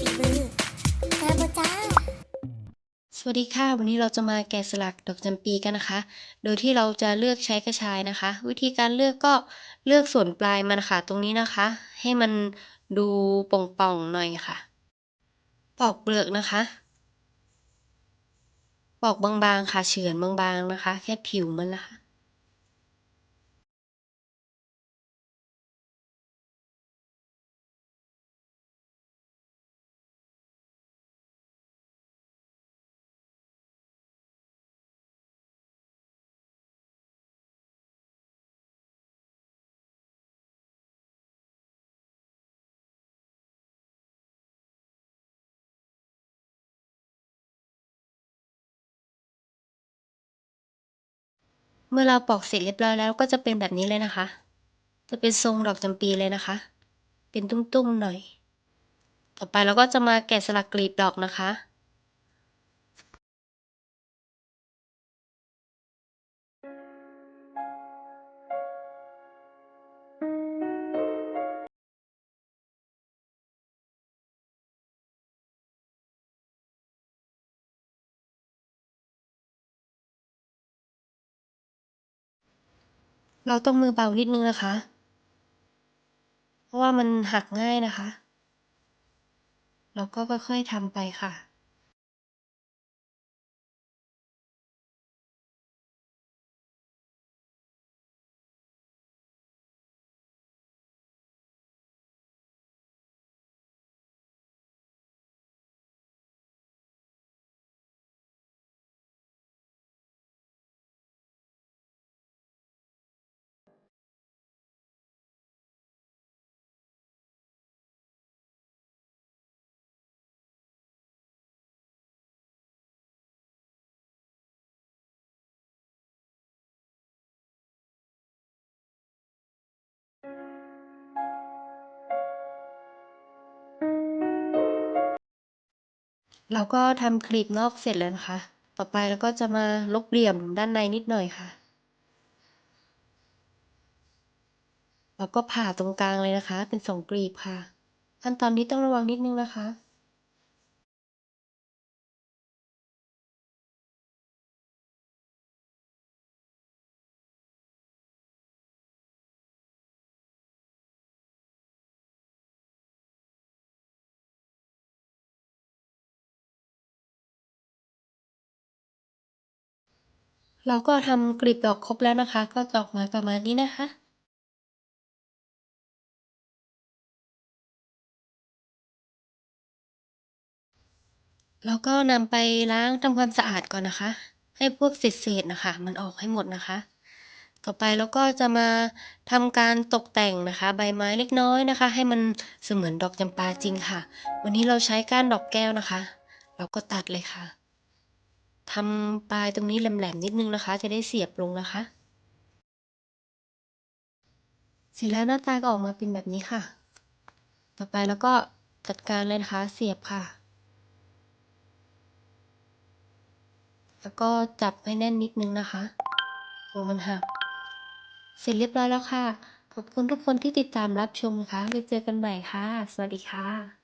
ฝีมือมาบจ้า สวัสดีค่ะ วันนี้เราจะมาแกะสลักดอกจำปีกันนะคะ โดยที่เราจะเลือกใช้กระชายนะคะ วิธีการเลือกก็เลือกส่วนปลายมันค่ะตรงนี้นะคะ ให้มันดูป่องๆหน่อยค่ะ ปอกเปลือกนะคะ ปอกบางๆค่ะเฉือนบางๆนะคะ แค่ผิวมันนะคะ เมื่อเราปอกเสร็จเรียบร้อยแล้วก็จะเป็นแบบนี้เลยนะคะ จะเป็นทรงดอกจำปีเลยนะคะ เป็นตุ้มๆหน่อย ต่อไปเราก็จะมาแกะสลักกลีบดอกนะคะ เราต้องมือเบานิดนึงนะคะ เพราะว่ามันหักง่ายนะคะ เราก็ค่อยๆทำไปค่ะ เราก็ทำคลีบนอกเสร็จแล้วนะคะ ต่อไปเราก็จะมาลบเหลี่ยมด้านในนิดหน่อยค่ะ แล้วก็ผ่าตรงกลางเลยนะคะ เป็นสองกลีบค่ะ ขั้นตอนนี้ต้องระวังนิดนึงนะคะ เราก็ทำกลีบดอกครบแล้วนะคะ ก็จะออกมาประมาณนี้นะคะแล้วก็นำไปล้างทำความสะอาดก่อนนะคะ ให้พวกเศษๆนะคะ มันออกให้หมดนะคะ ต่อไปเราก็จะมาทำการตกแต่งนะคะ ใบไม้เล็กน้อยนะคะ ให้มันเสมือนดอกจำปาจริงค่ะ วันนี้เราใช้ก้านดอกแก้วนะคะ เราก็ตัดเลยค่ะ ทำปลายตรงนี้แหลมๆนิดนึงนะคะ จะได้เสียบลงนะคะ เสร็จแล้วหน้าตาก็ออกมาเป็นแบบนี้ค่ะ ต่อไปแล้วก็จัดการเลยนะคะเสียบค่ะ แล้วก็จับให้แน่นนิดนึงนะคะโอ้มันหักเสร็จเรียบร้อยแล้วค่ะ ขอบคุณทุกคนที่ติดตามรับชมนะคะไว้เจอกันใหม่ค่ะ สวัสดีค่ะ